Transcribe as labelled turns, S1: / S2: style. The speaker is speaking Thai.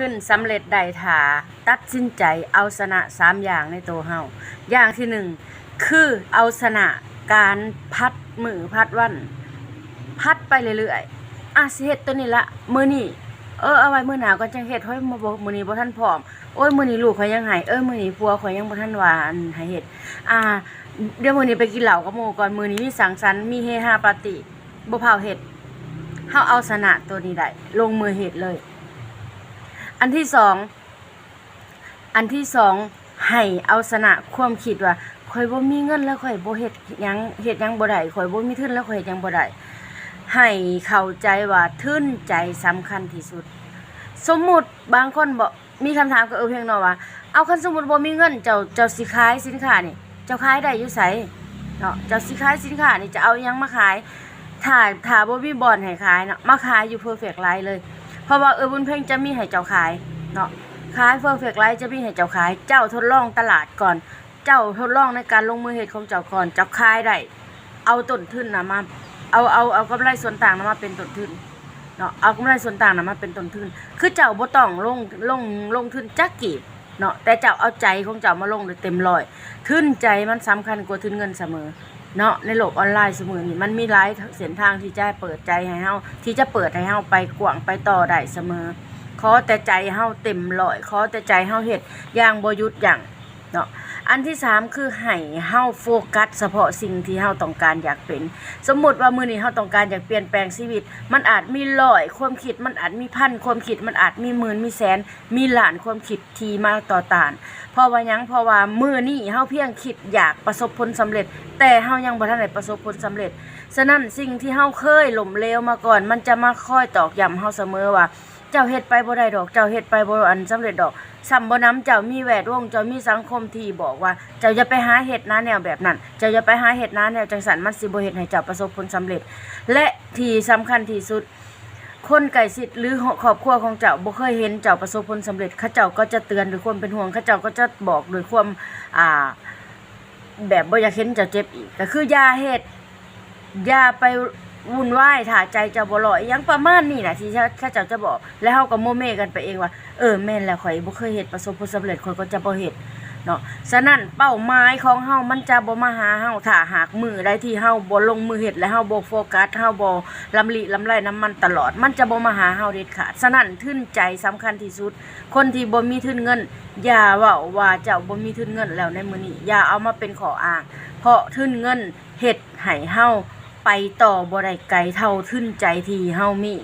S1: ขึ้นสำเร็จใดถาตัดสินใจเอาชนะสามอย่างในตัวเฮาอย่างที่หนึ่งคือเอาชนะการพัดมือพัดวันพัดไปเรื่อยๆอะสิเฮ็ดตัวนี้ละมือนี้เออเอาไว้มือหน้าก็จังเฮ็ดเฮ้ยมาบอมือนี้บ่ทันพร้อมโอ้ยมือนี้ลูกข่อยยังให้เอ้ยมือนี้ผัวข่อยยังบ่ทันว่านให้เฮ็ดอ่าเดี๋ยวมือนี้ไปกินเหล้ากับหมู่ก่อนมือนี้มีสังสรรค์มีเฮฮาปาร์ตี้บ่พาวเฮ็ดเฮาเอาชนะตัวนี้ได้ลงมือเฮ็ดเลย อันที่สอง อันที่สองให้เอาชนะความคิดว่าข่อยบ่มีเงินแล้วข่อยบ่เฮ็ดหยังเฮ็ดหยังบ่ได้ข่อยบ่มีทุนแล้วข่อยเฮ็ดหยังบ่ได้ให้เข้าใจว่าทุนใจสำคัญที่สุด สมมุติบางคนบ่มีคำถามกับเออเพียงเนาะว่า เอาคันสมมุติบ่มีเงินเจ้าเจ้าสิขายสินค้านี่ เจ้าขายได้อยู่ไสเนาะเจ้าสิขายสินค้านี่จะเอาหยังมาขายถ้าถ้าบ่มีบ่อนให้ขายเนาะมาขายอยู่ Perfect Life เลย ราะว่าเออบุญเพ่งจะมีให้เจ้าขายเนาะขาย Perfect Life จะมีให้เจ้าขาย เจ้าทดลองตลาดก่อน เจ้าทดลองในการลงมือเฮ็ดของเจ้าก่อนเจ้าขายได้เอาต้นทุนนะมาเอาเอาเอากำไรส่วนต่างนะมาเป็นต้นทุนเนาะเอากำไรส่วนต่างนะมาเป็นต้นทุน คือเจ้าบ่ต้องลงลงลงทุนจักกีบเนาะแต่เจ้าเอาใจของเจ้ามาลงเลยเต็มร้อยทุนใจมันสำคัญกว่าทุนเงินเสมอ เนาะในโลกออนไลน์เสมอนี่มันมีหลายเส้นทางที่จะเปิดใจให้เฮาที่จะเปิดให้เฮาไปกว่างไปต่อได้เสมอขอแต่ใจเฮาเต็มร้อยขอแต่ใจเฮาเฮ็ดอย่างบ่หยุดอย่างเนาะ อันที่สามคือให้เฮาโฟกัสเฉพาะสิ่งที่เฮาต้องการอยากเป็น สมมติว่ามือนี้เฮาต้องการอยากเปลี่ยนแปลงชีวิต มันอาจมีร้อยความคิด มันอาจมีพันความคิด มันอาจมีหมื่นมีแสน มีล้านความคิดที่มาต่อต้าน เพราะว่ายังเพราะว่ามือนี้เฮาเพียงคิดอยากประสบผลสำเร็จ แต่เฮายังบ่ทันได้ประสบผลสำเร็จ ฉะนั้นสิ่งที่เฮาเคยหล้มเลวมาก่อน มันจะมาคอยตอกย้ำเฮาเสมอว่า เจ้าเฮ็ดไปบ่ได้ดอก เจ้าเฮ็ดไปบ่อันสำเร็จดอกซ้ำบ่นํเจ้ามีแวดวงเจ้ามีสังคมที่บอกว่า เจ้าอย่าไปหาเฮ็ดนะแนวแบบนั้น เจ้าอย่าไปหาเฮ็ดนะแนวจังสันมันสิบ่เฮ็ดให้เจ้าประสบผลสำเร็จ และที่สำคัญที่สุด คนใกล้ชิดหรือครอบครัวของเจ้าบ่เคยเห็นเจ้าประสบผลสำเร็จเขาเจ้าก็จะเตือนด้วยความเป็นห่วงเขาเจ้าก็จะบอกด้วยความอ่าแบบบ่อยากเห็นเจ้าเจ็บอีกก็คือยาเฮ็ดยาไป วุ่นวายถ้าใจเจ้าบ่ลอยยังประมาณนี้นะที่เขาเจ้าจะบอก แล้วเฮาก็โมเมกันไปเองว่าเออแม่นแล้วข่อยบ่เคยเฮ็ดประสบผลสำเร็จข่อยก็จะบ่เฮ็ดเนาะฉะนั้นเป้าหมายของเฮามันจะบ่มาหาเฮาถ้าหากมือใดที่เฮาบ่ลงมือเฮ็ดและเฮาบ่โฟกัสเฮาบ่ลำลิลำไรน้ำมันตลอด มันจะบ่มาหาเฮาเด็ดขาดฉะนั้นทุนใจสำคัญที่สุด คนที่บ่มีทุนเงิน อย่าว้าว่าเจ้าบ่มีทุนเงินแล้วในมื้อนี้อย่าเอามาเป็นข้ออ้าง เพราะทุนเงินเฮ็ดให้เฮา ไปต่อบ่ได้ไกลเท่าทุนใจที่เฮามี